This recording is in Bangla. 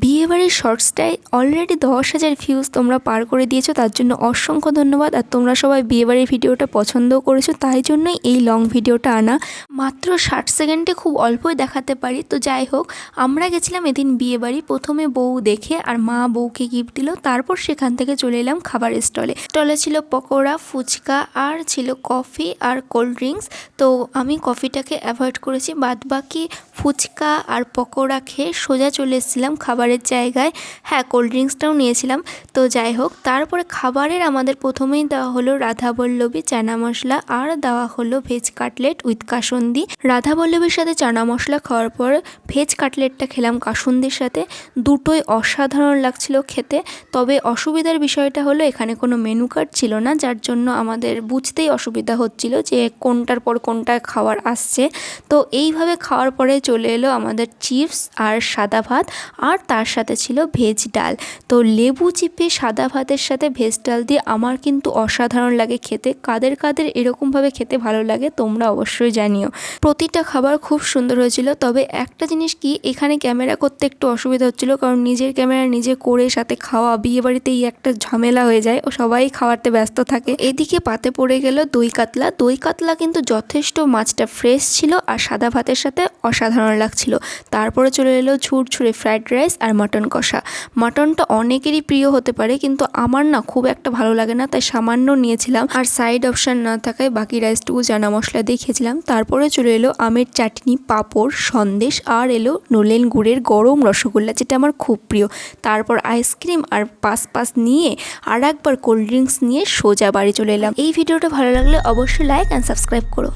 বিয়েবাড়ির শর্টসটায় অলরেডি দশ হাজার ভিউজ তোমরা পার করে দিয়েছ, তার জন্য অসংখ্য ধন্যবাদ। আর তোমরা সবাই বিয়েবাড়ির ভিডিওটা পছন্দও করেছ, তাই জন্যই এই লং ভিডিওটা আনা। মাত্র ষাট সেকেন্ডে খুব অল্পই দেখাতে পারি। তো যাই হোক, আমরা গেছিলাম এদিন বিয়েবাড়ি, প্রথমে বউ দেখে আর মা বউকে গিফট দিল, তারপর সেখান থেকে চলে এলাম খাবারের স্টলে স্টলে ছিল পকোড়া, ফুচকা, আর ছিল কফি আর কোল্ড ড্রিঙ্কস তো আমি কফিটাকে অ্যাভয়েড করেছি বাদ বাকি ফুচকা আর পকোড়া খেয়ে সোজা চলে এসেছিলাম খাবারের জায়গায় হ্যাঁ কোল্ড ড্রিঙ্কসটাও নিয়েছিলাম। তো যাই হোক, তারপরে খাবারের আমাদের প্রথমেই দেওয়া হলো রাধাবল্লভী চানা মশলা আর দেওয়া হলো ভেজ কাটলেট উইথ কাসন্দি। রাধাবল্লভীর সাথে চানা মশলা খাওয়ার পর ভেজ কাটলেটটা খেলাম কাসন্দির সাথে। দুটোই অসাধারণ লাগছিল খেতে। তবে অসুবিধার বিষয়টা হলো এখানে কোনো মেনু কার্ড ছিল না, যার জন্য আমাদের বুঝতেই অসুবিধা হচ্ছিল যে কোনটার পর কোনটা খাওয়ার আসছে। তো এইভাবে খাওয়ার পরে চলে এলো আমাদের চিপস আর সাদা ভাত। আর তার সাথে ছিল ভেজ ডাল। তো লেবু চিপে সাদা ভাতের সাথে ভেজ ডাল দিয়ে আমার কিন্তু অসাধারণ লাগে খেতে। কাদের কাদের এরকমভাবে খেতে ভালো লাগে তোমরা অবশ্যই জানিও। প্রতিটা খাবার খুব সুন্দর হয়েছিল। তবে একটা জিনিস কি, এখানে ক্যামেরা করতে একটু অসুবিধা হচ্ছিল কারণ নিজের ক্যামেরা নিজে করে সাথে খাওয়া বিয়ে বাড়িতেই একটা ঝামেলা হয়ে যায়। ও সবাই খাওয়াতে ব্যস্ত থাকে। এদিকে পাতে পড়ে গেল দই কাতলা। দই কাতলা কিন্তু যথেষ্ট, মাছটা ফ্রেশ ছিল আর সাদা ভাতের সাথে অসাধারণ লাগছিল। তারপরে চলে এলো ঝুরঝুরে ফ্রাইড রাইস আর মটন কষা। মটনটা অনেকেরই প্রিয় হতে পারে, কিন্তু আমার না খুব একটা ভালো লাগে না, তাই সামান্য নিয়েছিলাম। আর সাইড অপশান না থাকায় বাকি রাইসটুকু জানা মশলা দিয়ে খেয়েছিলাম। তারপরে চলে এলো আমের চাটনি, পাঁপড়, সন্দেশ, আর এলো নলেন গুড়ের গরম রসগোল্লা, যেটা আমার খুব প্রিয়। তারপর আইসক্রিম আর পাস পাস নিয়ে আর একবার কোল্ড ড্রিঙ্কস নিয়ে সোজা বাড়ি চলে এলাম। এই ভিডিওটা ভালো লাগলে অবশ্যই লাইক অ্যান্ড সাবস্ক্রাইব করো।